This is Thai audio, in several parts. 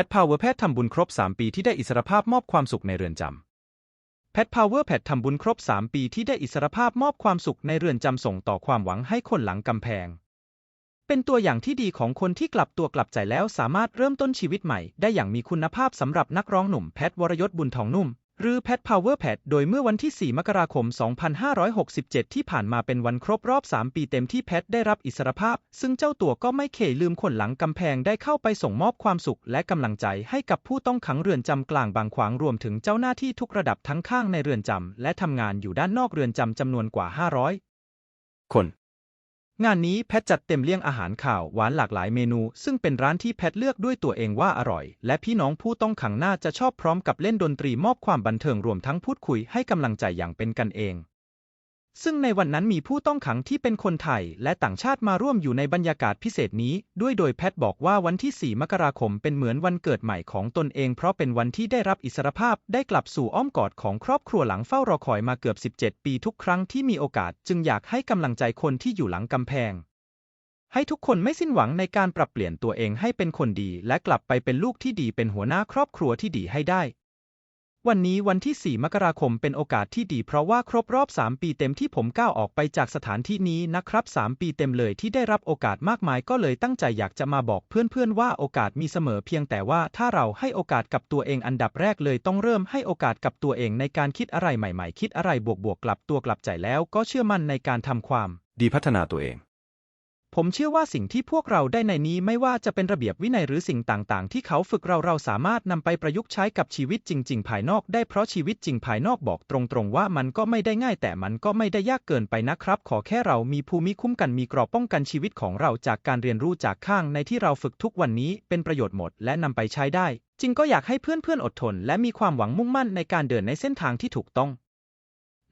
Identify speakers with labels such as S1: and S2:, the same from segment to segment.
S1: พทพาวเวอร์แพทย์ทำบุญครบ 3 ปีที่ได้อิสรภาพมอบความสุขในเรือนจำแพทพาวเวอร์แพททำบุญครบ 3 ปีที่ได้อิสรภาพมอบความสุขในเรือนจำส่งต่อความหวังให้คนหลังกำแพง เป็นตัวอย่างที่ดีของคนที่กลับตัวกลับใจแล้วสามารถเริ่มต้นชีวิตใหม่ได้อย่างมีคุณภาพสำหรับนักร้องหนุ่มแพทวรยศบุญทองนุ่ม หรือแพทพาวเวอร์แพทโดยเมื่อวันที่ 4 มกราคม 2567 ที่ผ่านมาเป็นวันครบรอบ 3 ปีเต็มที่แพทได้รับอิสรภาพ ซึ่งเจ้าตัวก็ไม่เคยลืมคนหลังกำแพงได้เข้าไปส่งมอบความสุขและกำลังใจให้กับผู้ต้องขังเรือนจำกลางบางขวางรวมถึงเจ้าหน้าที่ทุกระดับทั้งข้างในเรือนจำและทำงานอยู่ด้านนอกเรือนจำจำนวนกว่า 500 คน งานนี้แพทจัดเต็มเลี้ยงอาหารข่าวหวานหลากหลายเมนู ซึ่งเป็นร้านที่แพทเลือกด้วยตัวเองว่าอร่อย และพี่น้องผู้ต้องขังน่าจะชอบพร้อมกับเล่นดนตรีมอบความบันเทิงรวมทั้งพูดคุยให้กำลังใจอย่างเป็นกันเอง ซึ่งในวันนั้นมีผู้ต้องขังที่เป็นคนไทยและต่างชาติมาร่วมอยู่ในบรรยากาศพิเศษนี้ ด้วยโดยแพทบอกว่าวันที่ 4 มกราคมเป็นเหมือนวันเกิดใหม่ของตนเอง เพราะเป็นวันที่ได้รับอิสรภาพได้กลับสู่อ้อมกอดของครอบครัวหลังเฝ้ารอคอยมาเกือบ 17 ปีทุกครั้งที่มีโอกาส จึงอยากให้กำลังใจคนที่อยู่หลังกำแพง ให้ทุกคนไม่สิ้นหวังในการปรับเปลี่ยนตัวเองให้เป็นคนดี และกลับไปเป็นลูกที่ดีเป็นหัวหน้าครอบครัวที่ดีให้ได้ วันนี้วันที่ 4 มกราคมเป็นโอกาสที่ดีเพราะว่าครบรอบ 3 ปีเต็มที่ผมก้าวออกไปจากสถานที่นี้นะครับ 3 ปีเต็มเลยที่ได้รับโอกาสมากมายก็เลยตั้งใจอยากจะมาบอกเพื่อนๆว่าโอกาสมีเสมอเพียงแต่ว่าถ้าเราให้โอกาสกับตัวเองอันดับแรกเลยต้องเริ่มให้โอกาสกับตัวเองในการคิดอะไรใหม่ ๆ คิดอะไรบวกๆกลับตัวกลับใจแล้วก็เชื่อมั่นในการทำความ
S2: ดีพัฒนาตัวเอง
S1: ผมเชื่อว่าสิ่งที่พวกเราได้ในนี้ไม่ว่าจะเป็นระเบียบวินัยหรือสิ่งต่าง ๆ ที่เขาฝึกเราเราสามารถนำไปประยุกต์ใช้กับชีวิตจริง ๆ ภายนอกได้เพราะชีวิตจริงภายนอกบอกตรง ๆ ว่ามันก็ไม่ได้ง่ายแต่มันก็ไม่ได้ยากเกินไปนะครับ ขอแค่เรามีภูมิคุ้มกันมีกรอบป้องกันชีวิตของเราจากการเรียนรู้จากข้างในที่เราฝึกทุกวันนี้เป็นประโยชน์หมด และนำไปใช้ได้จริงก็อยากให้เพื่อนๆอดทน และมีความหวังมุ่งมั่นในการเดินในเส้นทางที่ถูกต้อง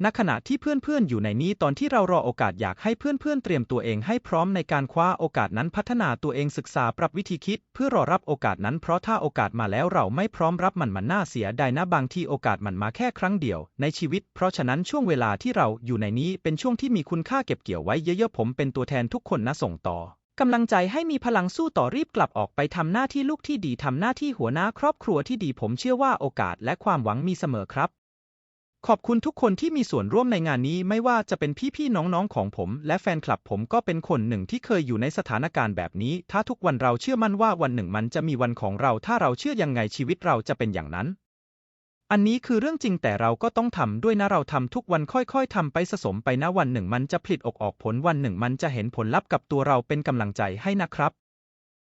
S1: ณขณะที่เพื่อนๆ อยู่ในนี้ตอนที่เรารอโอกาสอยากให้เพื่อนๆ เตรียมตัวเองให้พร้อมในการคว้าโอกาสนั้นพัฒนาตัวเองศึกษาปรับวิธีคิด เพื่อรอรับโอกาสนั้นเพราะถ้าโอกาสมาแล้วเราไม่พร้อมรับมันมันน่าเสียดายนะบางที่โอกาสมันมาแค่ครั้งเดียว ในชีวิต เพราะฉะนั้นช่วงเวลาที่เราอยู่ในนี้เป็นช่วงที่มีคุณค่าเก็บเกี่ยวไว้เยอะๆผมเป็นตัวแทนทุกคนนะส่งต่อกำลังใจให้มีพลังสู้ต่อรีบกลับออกไปทำหน้าที่ลูกที่ดีทำหน้าที่หัวหน้าครอบครัวที่ดีผมเชื่อว่าโอกาสและความหวังมีเสมอครับ ขอบคุณทุกคนที่มีส่วนร่วมในงานนี้ไม่ว่าจะเป็นพี่ๆน้องๆของผม และแฟนคลับผมก็เป็นคนหนึ่งที่เคยอยู่ในสถานการณ์แบบนี้ ถ้าทุกวันเราเชื่อมั่นว่าวันหนึ่งมันจะมีวันของเรา ถ้าเราเชื่อยังไงชีวิตเราจะเป็นอย่างนั้น อันนี้คือเรื่องจริงแต่เราก็ต้องทำด้วยนะเราทำทุกวันค่อยๆทำไปสะสมไปนะวันหนึ่งมันจะผลิตออกออกผลวันหนึ่งมันจะเห็นผลลัพธ์กับตัวเราเป็นกำลังใจให้นะครับ